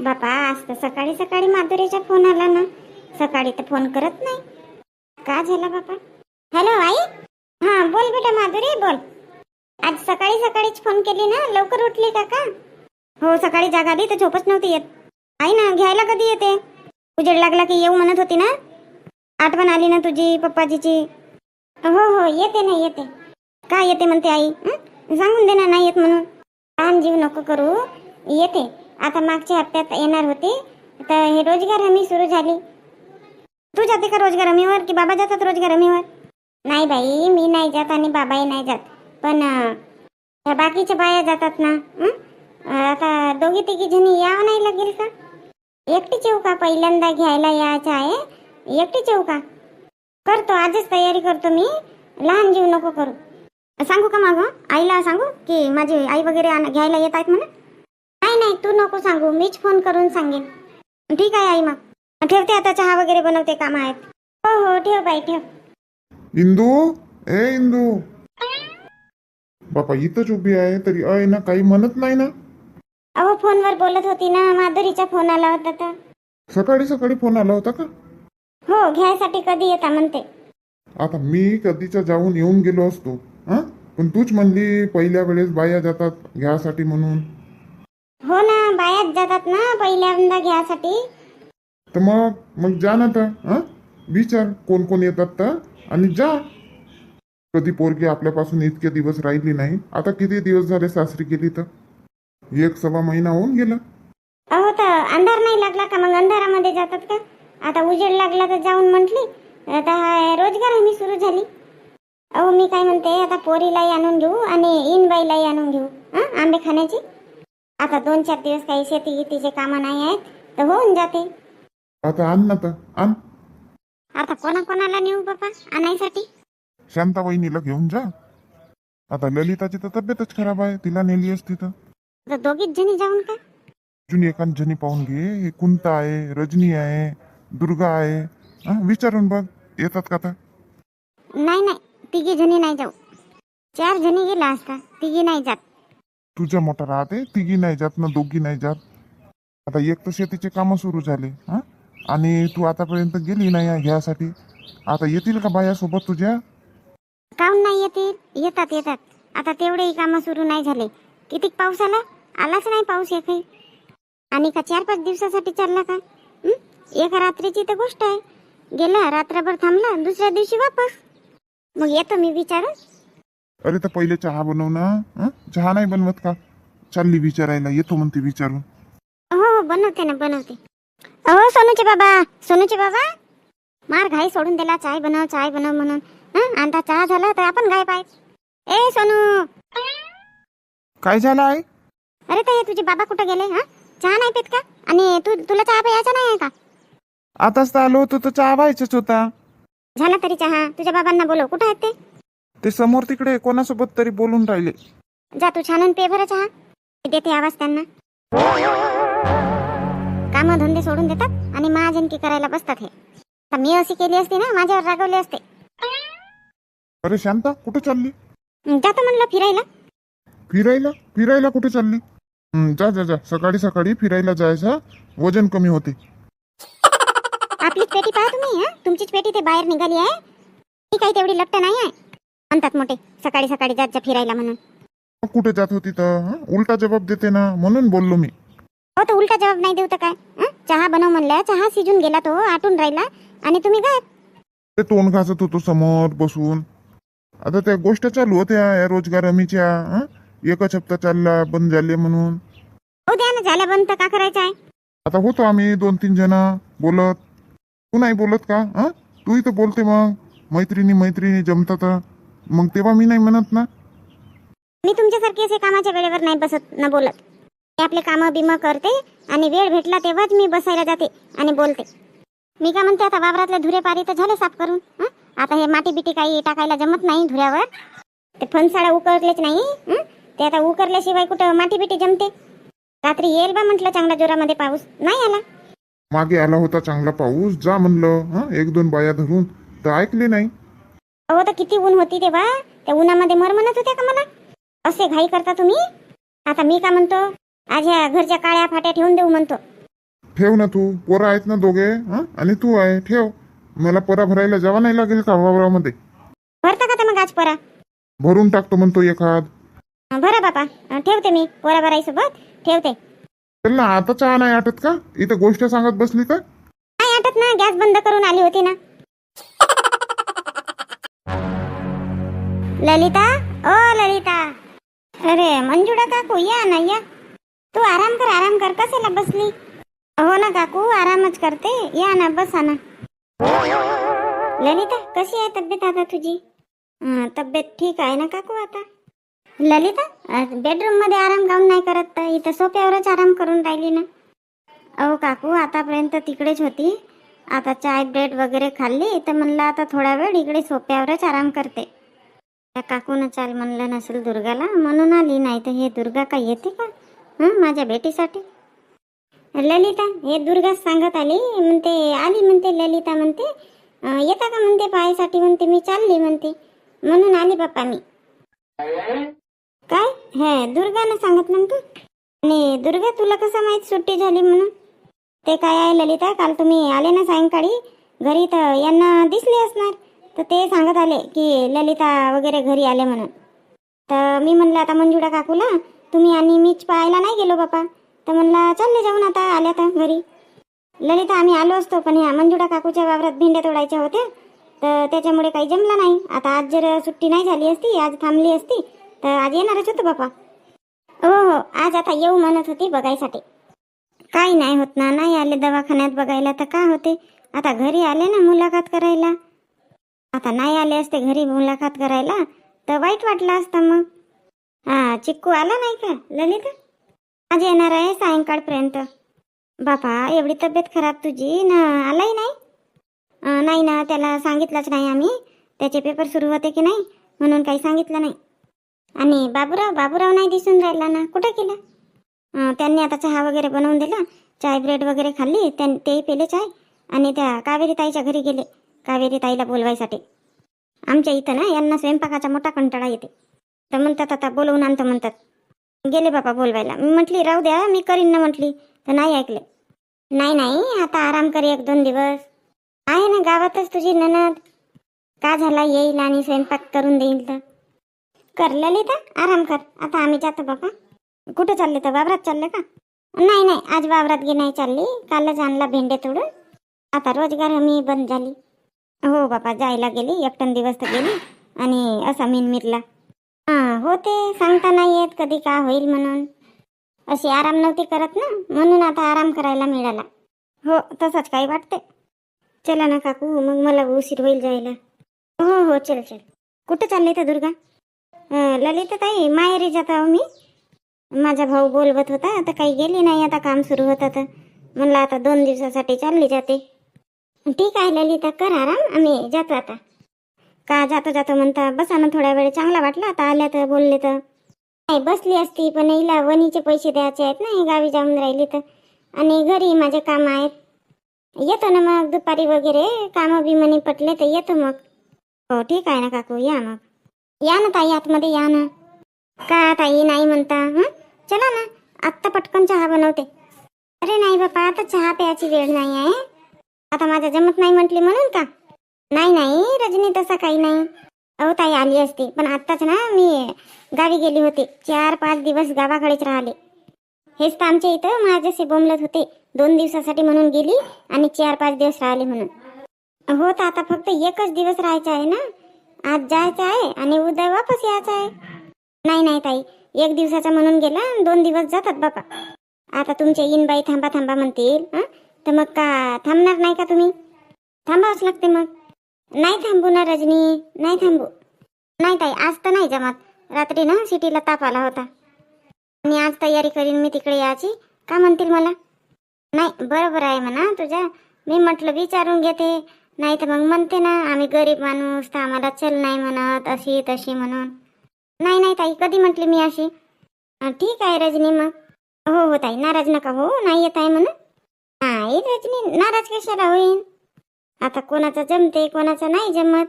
बापा आज तर सकाळी सकाळी माधुरीचा फोन आला ना. सकाळी तर फोन करत नाही. का झाला बापा? हॅलो आई? हा बोल बेटा माधुरी बोल. आज सकाळी सकाळीच फोन केली ना. लवकर उठली का का? हो सकाळी जाग आली तर झोपच नव्हती येत. आई ना घ्यायला कधी येते? उजेड लागला की येऊ म्हणत होती ना. आठवण आली ना तुझी पप्पाजीची. हो हो येते ना येते. का येते म्हणते आई? सांगून दे ना नाही येत म्हणून. लहान जीव नको करू. येते. आता मागच्या हप्त्यात येणार होते. तर हे रोजगार हमी सुरू झाली. तू जाते का रोजगार हमीवर? की बाबा जातात रोजगार हमीवर? नाही बाई मी नाही जात आणि बाबाही नाही जात. पण ह्या बाकीच्या बाया जातात ना आता दोघी तिघी जणी यावं नाही लागेल का? एकटीच येऊ का? पहिल्यांदा घ्यायला यायचं आहे. एकटीच येऊ का? करतो आजच तयारी करतो मी. लहान जीव नको करू. सांगू का मागं? आईला सांगू? की माझी आई वगैरे घ्यायला येत आहेत म्हणून? नाही नाही तू नको सांगू. मीच फोन करून सांगेन. ठीक आहे आई मग. ठेवते आता चहा वगैरे बनवते काम आहेत. हो हो ठेव बाई ठेव. इंदू? ए इंदू. बापा इथंच उभी आहे तरी अय ना काही म्हणत नाही ना? अहो फोनवर बोलत होती ना माधुरीचा फोन आला होता तर. सकाळी सकाळी फोन आला होता का? हो घ्यायसाठी कधी येता म्हणते. आता मी कधीचा जाऊन येऊन गेलो असतो हा? पण तूच म्हणली पहिल्या वेळेस बाया जातात घ्यासाठी म्हणून. हो ना बायाच जातात ना पहिल्यांदा घ्यायसाठी तर मग मग जा ना तर हा? विचार कोण कोण येतात तर. आणि जा. कधी पोरगी आपल्यापासून इतके दिवस राहिली नाही. आता किती दिवस झाले सासरी गेली तर? एक सव्वा महिना होऊन गेला. अहो तर अंधार नाही लागला का? मग अंधारामध्ये जातात का? आता उजेड लागला तर जाऊन म्हटली आता हा रोजगार हमी सुरू झाली. अहो मी काय म्हणते आता पोरीलाही आणून घेऊ आणि इनबाईलाही आणून घेऊ. हं? आंबे खाण्याची? आता दोन चार दिवस काही शेती गीतीचे कामं नाही आहेत तर होऊन जाते. आता आण ना तर आण. आता कोणा कोणाला नेऊ बापा आणायसाठी? शांता वहिनीला घेऊन जा. आता ललिताची तर तब्येतच खराब आहे तिला नेली असती तर. तर दोघीच जणी जाऊन का? अजून एकाच जणी पाहून घे हे कुंता आहे रजनी आहे दुर्गा आहे. हा, विचारून बघ येतात का आता? नाही नाही तिघी जणी नाही जाऊ. चार जणी गेला असता तिघी नाही जात. तुझ्या मोठा राहते तिघी नाही जात ना दोघी नाही जात. आता एक तर शेतीचे कामं सुरू झाले हा? आणि तू आतापर्यंत गेली नाही घ्यासाठी. आता येतील का बाया सोबत तुझ्या? काऊन नाही येतील? येतात येतात. आता तेवढेही कामं सुरू नाही झाले. किती पाऊस आला आलाच नाही पाऊस एकही. आणि का चार पाच दिवसासाठी चालला का? एका रात्रीची तर गोष्ट आहे. गेला रात्रभर थांबला दुसऱ्या दिवशी वापस. मग येतो मी विचारून. अरे तर पहिले चहा बनव ना हं? चहा नाही बनवत का? चालली विचारायला येतो म्हणते विचारून. हो हो बनवते ना बनवते. अहो सोनूचे बाबा सोनूचे बाबा. मार घाई सोडून दिला चाय बनव चाय बनव म्हणून. हं? आता चहा झाला तर आपण गाय पाहिजे ए सोनू. काय झालं आहे अरे हे तुझे बाबा कुठं गेले हा? चहा नाही पित का? आणि तू तुला चहा प्यायचा नाही आहे का? आताच तर आलो होतो तर चहा व्हायचाच होता. झाला तरी चहा. तुझ्या बाबांना बोलव. कुठं आहेत ते? ते समोर तिकडे कोणासोबत तरी बोलून राहिले. जा तू छानून पे बरं चहा. मी देते आवाज त्यांना. काम धंदे सोडून देतात आणि महाजनकी करायला बसतात हे. आता मी अशी केली असती ना माझ्यावर रागवले असते. अरे शांता कुठे चालली? जातो म्हणलं फिरायला. फिरायला? फिरायला कुठे चालली? हं, जा जा जा. सकाळी सकाळी फिरायला जायचं वजन कमी होते. आपलीच पेटी पहा तुम्ही हा? तुमचीच पेटी ते बाहेर निघाली आहे. ती काही तेवढी लट्ट नाही आहे. म्हणतात मोठे सकाळी सकाळी जात जा फिरायला म्हणून. कुठे जात होती तर हं? उलटा जबाब देते ना म्हणून बोललो मी. हो तर उलटा जबाब नाही देऊ तर काय? हं? चहा बनव म्हणलं चहा शिजून गेला तो आटून राहिला. आणि तुम्ही काय ते तोंड घासत होतो समोर बसून. आता त्या गोष्ट चालू होत्या या रोजगार हमीच्या हं? एकच हप्ता चालला बंद झाले म्हणून. हो द्या ना झाल्या बंद तर का करायचं आहे? आता होतो आम्ही दोन तीन जण बोलत. तू नाही बोलत का हं? तूही तर बोलते मग. मैत्रिणी मैत्रिणी जमतात मग तेव्हा मी नाही म्हणत ना. मी तुमच्यासारखी असे कामाच्या वेळेवर नाही बसत न बोलत. मी आपले कामं बिमं करते आणि वेळ भेटला तेव्हाच मी बसायला जाते आणि बोलते. मी काय म्हणते आता वावरातले धुरे पारी तर झाले साफ करून हं? आता हे माती बिटी काही टाकायला जमत नाही धुऱ्यावर. ते फणसाळा उकरलेच नाही हं? ते आता उकरल्याशिवाय कुठं माती बिटी जमते? रात्री येईल बा म्हटलं चांगला जोरामध्ये पाऊस. नाही आला. मागे आला होता चांगला पाऊस. जा म्हणलं हं? एक दोन बाया धरून. तर ऐकले नाही. अहो तर किती ऊन होती तेव्हा. त्या उन्हामध्ये मर म्हणत होत्या का मला? असे घाई करता तुम्ही? आता मी का म्हणतो? आज ह्या घरच्या काळ्या फाट्या ठेवून देऊ म्हणतो. ठेव ना तू. पोरं आहेत ना दोघे हं? आणि तू आहे. ठेव. मला परा भरायला जावा नाही लागेल का वावरामध्ये? भरता का मग आज पोरा? भरून टाकतो म्हणतो एखाद. अं, भरा बापा. अं, ठेवते मी पोरा भराईसोबत ठेवते. चल ना आता चहा नाही आटत का? इथं गोष्ट सांगत बसली का? नाही आटत ना. गॅस बंद करून आली होती ना. ललिता ओ ललिता अरे मंजुळा काकू या ना या तू आराम कर आराम कर कशाला बसली हो ना काकू आरामच करते या ना बसा ना ललिता कशी आहे तब्येत आता तुझी तब्येत ठीक आहे ना काकू आता ललिता बेडरूममध्ये आराम काऊन नाही करत तर इथं सोप्यावरच आराम करून राहिली ना अहो काकू आतापर्यंत तिकडेच होती आता चाय ब्रेड वगैरे खाल्ली तर म्हणलं आता थोडा वेळ इकडे सोप्यावरच आराम करते त्या काकून चाल म्हणलं नसेल दुर्गाला म्हणून आली नाही तर हे दुर्गा काय येते का? हं माझ्या भेटीसाठी? ललिता हे दुर्गा सांगत आली म्हणते आली म्हणते ललिता म्हणते येता का म्हणते पाहायसाठी म्हणते मी चालली म्हणते. म्हणून आली बाप्पा मी. काय? हे दुर्गानं सांगितलं म्हणते तू आणि दुर्गा तुला कसं माहीत सुट्टी झाली म्हणून? ते काय आहे ललिता? काल तुम्ही आले ना सायंकाळी? घरी तर यांना दिसले असणार. तर ते सांगत आले की ललिता वगैरे घरी आले म्हणून. तर मी म्हणलं आता मंजुळा काकूला तुम्ही आणि मीच पाहायला नाही गेलो बापा. तर म्हणलं चालले जाऊन आता आल्या तर घरी. ललिता आम्ही आलो असतो पण ह्या मंजुळा काकूच्या वावरात भेंड्या तोडायच्या होत्या. तर त्याच्यामुळे काही जमलं नाही. आता आज जर सुट्टी नाही झाली असती आज थांबली असती तर आज येणारच होतं बापा. हो हो आज आता येऊ म्हणत होती बघायसाठी. काही नाही होत ना नाही आले दवाखान्यात बघायला तर का होते? आता घरी आले ना मुलाखत करायला. आता नाही आले असते घरी मुलाखत करायला तर वाईट वाटलं असतं मग. हा चिक्कू आला नाही का? ललिता? आज येणार आहे सायंकाळपर्यंत. बापा एवढी तब्येत खराब तुझी. ना आलाही नाही? नाही ना त्याला सांगितलंच नाही आम्ही. त्याचे पेपर सुरू होते की नाही म्हणून काही सांगितलं नाही. आणि बाबूराव बाबूराव नाही दिसून राहिला ना? कुठं केलं त्यांनी आता चहा वगैरे बनवून दिला. चाय ब्रेड वगैरे खाल्ली. त्यां तेही पेले चाय. आणि त्या कावेरी ताईच्या घरी गेले. कावेरी ताईला बोलवायसाठी. आमच्या इथं ना यांना स्वयंपाकाचा मोठा कंटाळा येते. तर म्हणतात आता बोलवून आणतो म्हणतात. गेले बाबा बोलवायला. मी म्हटली राहू द्या मी करीन ना म्हटली. तर नाही ऐकले. नाही नाही आता आराम कर एक दोन दिवस. आहे ना गावातच तुझी ननद. का झाला येईल आणि स्वयंपाक करून देईल तर? कर ललिता आराम कर. आता आम्ही जातो बाबा. कुठं चालले तर वावरात चालले का? नाही नाही आज वावरात गे नाही चालली. कालच आणला भेंडे तोडून. आता रोजगार हमी बंद झाली. हो बाबा जायला गेली एकटन दिवस तर गेली आणि असा मिनमिरला हां हो ते सांगता नाही येत कधी का होईल म्हणून. अशी आराम नव्हती करत ना म्हणून आता आराम करायला मिळाला. हो तसंच काही वाटते चला ना काकू मग मला उशीर होईल जायला. हो हो चल चल. कुठं चालले तर दुर्गा? ललिता ताई माहेरी जात आहो मी. माझा भाऊ बोलवत होता आता काही गेली नाही आता काम सुरू होतं तर म्हणलं आता दोन दिवसासाठी चालली जाते. ठीक आहे ललिता कर आराम. आम्ही जातो आता. का जातो जातो म्हणता बसा ना थोडा वेळ. चांगला वाटला आता आल्या तर बोलले तर. नाही बसली असती पण हिला वणीचे पैसे द्यायचे आहेत ना ही गावी जाऊन राहिली तर. आणि घरी माझे काम आहेत. येतो ना मग दुपारी वगैरे. कामं बी म्हणे पटले तर येतो मग. हो ठीक आहे ना काकू या मग. या ना ताई आतमध्ये या ना. का ताई नाही म्हणता हं? चला ना. आत्ता पटकन चहा बनवते. अरे नाही बापा आता चहा प्यायची वेळ नाही आहे. आता माझं जमत नाही म्हटली म्हणून का? नाही नाही रजनी तसा काही नाही. अहो ताई आली असती पण आत्ताच ना मी गावी गेली होती. चार पाच दिवस गावाकडेच राहिले. हेच तर आमच्या इथं माझ्याशी बोंबलत होते. दोन दिवसासाठी म्हणून गेली आणि चार पाच दिवस राहिले म्हणून. हो तर आता फक्त एकच दिवस राहायचं आहे ना? आज जायचं आहे आणि उद्या वापस यायचं आहे. नाही नाही ताई. एक दिवसाचा म्हणून गेला आणि दोन दिवस जातात बापा आता तुमचे इनबाई थांबा थांबा म्हणतील हं? तर मग का थांबणार नाही का तुम्ही? थांबावंच लागते मग. नाही थांबू ना रजनी नाही थांबू. नाही ताई आज तर नाही जमत. रात्री ना सिटीला ताप आला होता. आणि आज तयारी करीन मी तिकडे यायची. का म्हणतील मला? नाही बरोबर आहे म्हणा तुझ्या. मी म्हटलं विचारून घेते. नाही तर मग म्हणते ना आम्ही गरीब माणूस तर आम्हाला चल नाही म्हणत अशी तशी म्हणून. नाही नाही ताई कधी म्हटली मी अशी? ठीक आहे रजनी मग. हो हो ताई नाराज नका हो नाही येत आहे म्हणून. नाही रजनी नाराज कशाला होईन? आता कोणाचं जमते कोणाचं नाही जमत.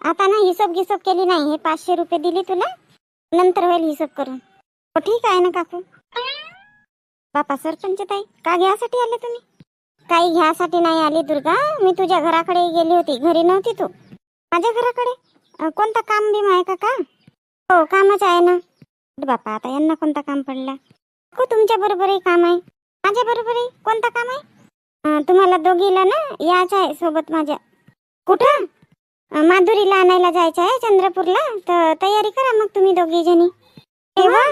आता ना हिशोब गिसोब केली नाही हे पाचशे रुपये दिले तुला नंतर होईल हिशोब करून. हो ठीक आहे ना काकू. बापा सरपंच ताई का घ्यासाठी आले तुम्ही? काही घ्यासाठी नाही आली दुर्गा. मी तुझ्या घराकडे गेली होती घरी नव्हती तू. माझ्या घराकडे? कोणता काम बिम आहे का का? हो कामच आहे ना. बापा आता यांना कोणता काम पडला? हो तुमच्या बरोबरही काम आहे. माझ्या आहे कोणता काम आहे? तुम्हाला दोघीला ना यायचं आहे सोबत माझ्या. कुठं? माधुरीला आणायला जायचं आहे चंद्रपूरला. तर तयारी करा मग तुम्ही दोघी जणी. तेव्हा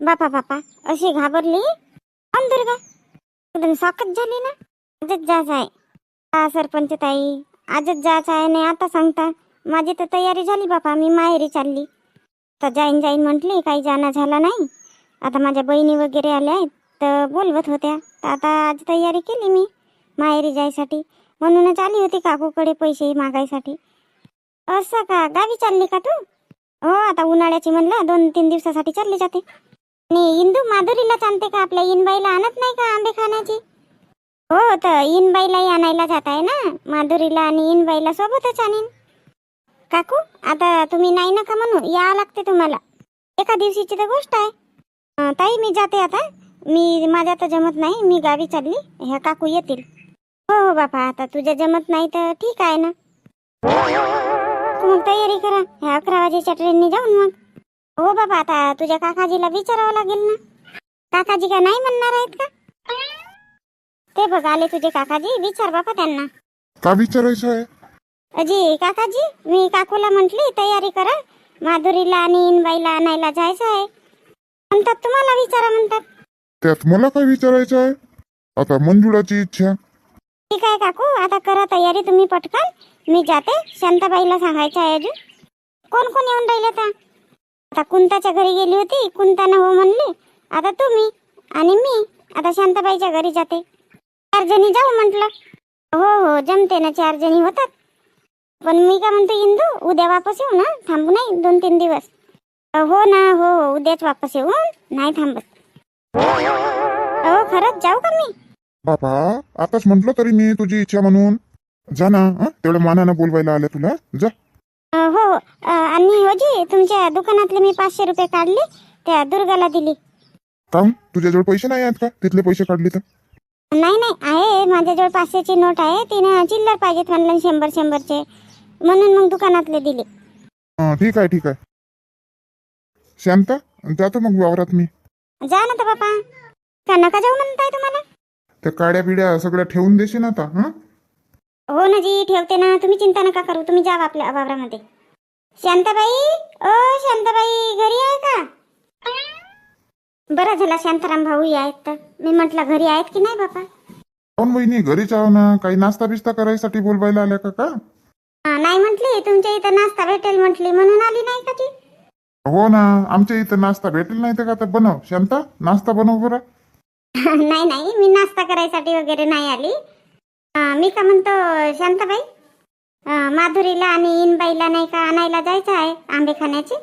बापा बापा अशी घाबरली. अन दुर्गा. एकदम साकत झाली ना. आजच जायचं आहे. हा सरपंच ताई. आजच जायचं आहे नाही आता सांगता. माझी तर तयारी झाली बापा मी माहेरी चालली. तर जाईन जाईन म्हटली काही जाणं झाला नाही. आता माझ्या बहिणी वगैरे आल्या आहेत. तर बोलवत होत्या. तर आता आज तयारी केली मी माहेरी जायसाठी. म्हणूनच आली होती काकूकडे पैसे मागायसाठी. असं का? गावी चालली का तू? हो आता उन्हाळ्याची म्हणलं दोन तीन दिवसासाठी चालली जाते. आणि इंदू माधुरीला चालते का? आपल्या इनबाईला आणत नाही का आंबे खाण्याची? हो तर इनबाईलाही आणायला जात आहे ना? माधुरीला आणि इनबाईला सोबतच आणीन. काकू आता तुम्ही नाही नका म्हणू यावं लागते तुम्हाला. एका दिवशीची तर गोष्ट आहे. ताई मी जाते आता. मी माझ्या तर जमत नाही मी गावी चालली ह्या काकू येतील. हो हो बापा आता तुझ्या जमत नाही तर ठीक आहे ना. मग तयारी करा ह्या अकरा वाजेच्या ट्रेनने जाऊन मग. हो बाबा आता तुझ्या काकाजीला विचारावं लागेल ना. काकाजी का नाही म्हणणार आहेत का? ते बघ आले तुझे काकाजी विचार बापा त्यांना. का विचारायचं आहे? अजी काकाजी मी काकूला म्हंटली तयारी करा. माधुरीला आणि इनबाईला आणायला जायचं आहे. म्हणतात तुम्हाला विचारा म्हणतात. त्यात मला काय विचारायचं आहे? आता मंजुळाची इच्छा. ठीक आहे काकू आता करा तयारी तुम्ही पटकन. मी जाते. शांताबाईला सांगायचं आहे अजून. कोण कोण येऊन राहिले आता? आता कुंताच्या घरी गेली होती. कुंतानं हो म्हणले. आता तुम्ही आणि मी आता शांताबाईच्या घरी जाते. चार जणी जाऊ म्हटलं. हो हो जमते ना. चार जणी होतात. पण मी का म्हणतो इंदू उद्या वापस येऊ ना? थांबू नाही? दोन तीन दिवस. हो ना हो हो उद्याच वापस येऊ. नाही थांबत. हो खरंच जाऊ का मी? बाबा आताच म्हंटल तरी मी तुझी इच्छा म्हणून. जा ना हं? तेवढ्या मानानं बोलवायला आलं तुला. जा. अ, हो अ, आणि होजी तुमच्या दुकानातले मी पाचशे रुपये काढले त्या दुर्गाला दिली. काम तुझ्याजवळ पैसे नाही आहेत का? तिथले पैसे काढले तर. नाही नाही आहे. माझ्याजवळ पाचशेची नोट आहे. तिने चिल्लर पाहिजेत म्हणलं शंभर शंभरचे. म्हणून मग दुकानातले दिले. हं, ठीक आहे ठीक आहे. शांता जातो मग वावरात मी. जा ना तर बापा. का नका जाऊ म्हणताय तुम्हाला. त्या काड्या बिड्या सगळ्या ठेवून देशील आता हं? हो ना जी ठेवते ना. तुम्ही चिंता नका करू. तुम्ही जा आपल्या वावरामध्ये. शांताबाई ओ शांताबाई घरी आहे का? बरं झाला शांताराम भाऊ आहेत तर. मी म्हटलं घरी आहेत की नाही बापा? कोण वहिनी घरीच आहो ना. काही नाश्ता बिस्ता करायसाठी बोलवायला आल्या का का? हा, नाही म्हटली. तुमच्या इथं नाश्ता भेटेल म्हटली. म्हणून आली नाही का ती? हो ना आमच्या इथं नाश्ता भेटेल नाही तर का तर बनव. शांता नाश्ता बनव बरं. नाही नाही मी नाश्ता करायसाठी वगैरे नाही आली. अं, मी का म्हणतो शांताबाई अं, माधुरीला आणि इनबाईला नाही का आणायला जायचं आहे आंबे खाण्याचे?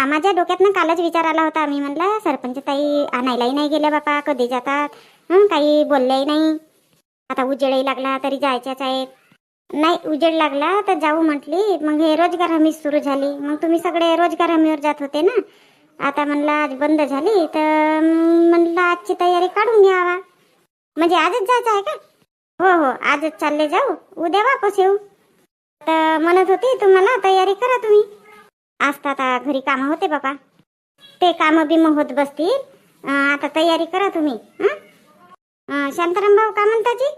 हा, माझ्या डोक्यातनं कालच विचार आला होता मी म्हणलं सरपंच ताई आणायलाही नाही गेल्या बापा कधी जातात? हं, काही बोलल्याही नाही. आता उजेडही लागला तरी जायच्याच आहेत नाही उजेड लागला तर जाऊ म्हटली. मग हे रोजगार हमी सुरू झाली. मग तुम्ही सगळे रोजगार हमीवर जात होते ना? आता म्हणलं आज बंद झाली. तर म्हणलं आजची तयारी काढून घ्यावा. म्हणजे आजच जायचं आहे का? हो हो आजच चालले जाऊ. उद्या वापस येऊ. तर म्हणत होती तुम्हाला तयारी करा तुम्ही. आज तर आता घरी कामं होते बाबा. ते कामं बिम होत बसतील. आता तयारी करा तुम्ही. हं? शांताराम भाऊ का म्हणता जी?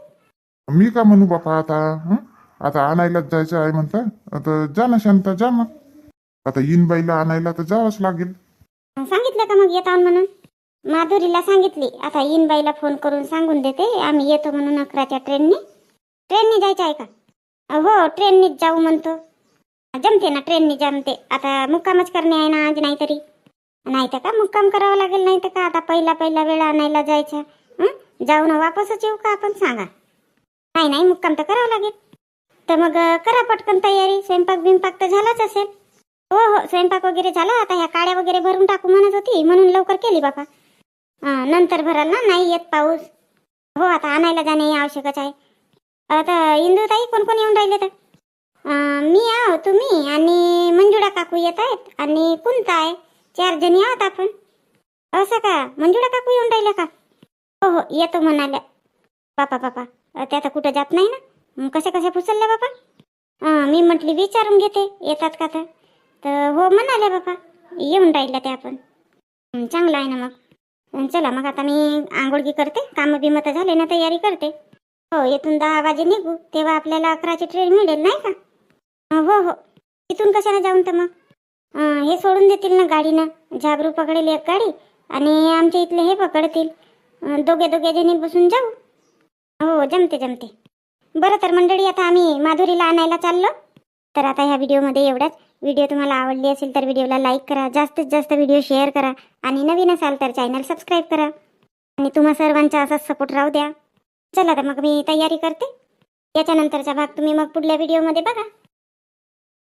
मी का म्हणू बापा आता? आता आणायलाच जायचं आहे म्हणता. आता जा ना शांता जा मग. आता बाईला आणायला तर जावंच लागेल. सांगितलं का मग येतो म्हणून? माधुरीला सांगितली. आता इनबाईला फोन करून सांगून देते. आम्ही येतो म्हणून अकराच्या ट्रेनने ट्रेनने जायचं आहे का? हो ट्रेननीच जाऊ म्हणतो. जमते ना ट्रेनने जमते. आता मुक्कामच करणे आहे ना आज नाहीतरी. नाही तर का मुक्काम करावं लागेल नाही तर का आता पहिला पहिला वेळ आणायला जायचा. जाऊ ना वापसच येऊ का आपण सांगा. नाही नाही मुक्काम तर करावं लागेल. तर मग करा पटकन तयारी. स्वयंपाक बिंपाक तर झालाच असेल. हो हो स्वयंपाक वगैरे झाला. आता ह्या काड्या वगैरे भरून टाकू म्हणत होती. म्हणून लवकर केली बापा. नंतर भराल ना? नाही येत पाऊस. हो आता आणायला जाणे हे आवश्यकच आहे. आता इंदुताई कोण कोण येऊन राहिले तर? मी आहो तुम्ही आणि मंजुळा काकू येत आहेत. आणि कुंता आहे. चार जणी आहोत आपण. असं का? मंजुळा काकू येऊन राहिले का? हो हो येतो म्हणाल्या. बापा बापा. त्या तर कुठं जात नाही ना? कसे कशा कशा फुसलल्या बापा मी म्हटली विचारून घेते. येतात का तर? तर हो म्हणाले बापा. येऊन राहिल्या ते आपण चांगलं आहे ना मग. चला मग आता मी आंघोळगी करते. कामं बिमं तर झाले ना तयारी करते. हो इथून दहा वाजे निघू. तेव्हा आपल्याला अकराची ट्रेन मिळेल नाही का? हो हो तिथून कशाने जाऊन तर मग? हे सोडून देतील ना गाडीनं. झाबरू पकडेल एक गाडी आणि आमच्या इथले हे पकडतील. दोघे दोघे जणी बसून जाऊ. हो जमते जमते. बरं तर मंडळी आता आम्ही माधुरीला आणायला चाललो. तर आता ह्या व्हिडिओमध्ये एवढ्याच व्हिडिओ तुम्हाला आवडली असेल तर व्हिडिओला लाईक करा जास्तीत जास्त व्हिडिओ शेअर करा आणि नवीन असाल तर चॅनल सबस्क्राईब करा. आणि तुम्हा सर्वांचा असाच सपोर्ट राहू द्या. चला तर मग मी तयारी करते. याच्यानंतरचा भाग तुम्ही मग पुढल्या व्हिडिओमध्ये बघा.